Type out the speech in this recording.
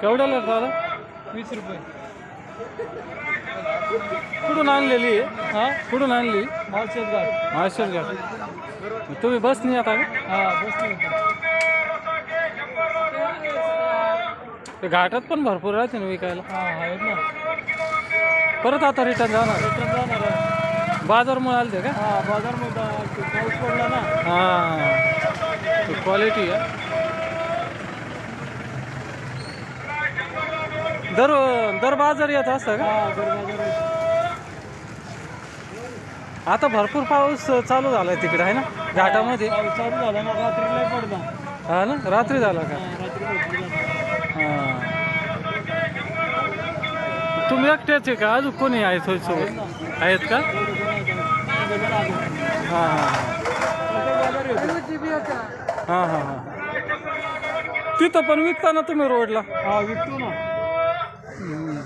केवढ्याला दादा? वीस रुपये. कुठून आणलेली? आहे हा? कुठून आणली? माळशेत घाट. माहेश्वर घाट. तुम्ही बस नाही आता का? हा होती. ते घाटात पण भरपूर राहते ना विकायला. हा आहेत ना. परत आता रिटर्न जाणार? रिटर्न जाणार बाजारमुळे आले ते का? हा बाजारमध्ये पाऊस पडला ना. हां. क्वालिटी आहे. दर दर बाजार येत असतं का? हा आहे. आता भरपूर पाऊस चालू झालाय तिकडे आहे ना? घाटामध्ये. चालू झाला ना रात्रीला पडला. हा ना? रात्री झाला का? हा झाला. तुम्ही एकट्याच आहे का? अजून कोणी आहे सोबत? आहेत का? आहे. हां हां. हां हां हां. तिथं पण विकता ना तुम्ही रोडला? हा विकतो ना. ừ.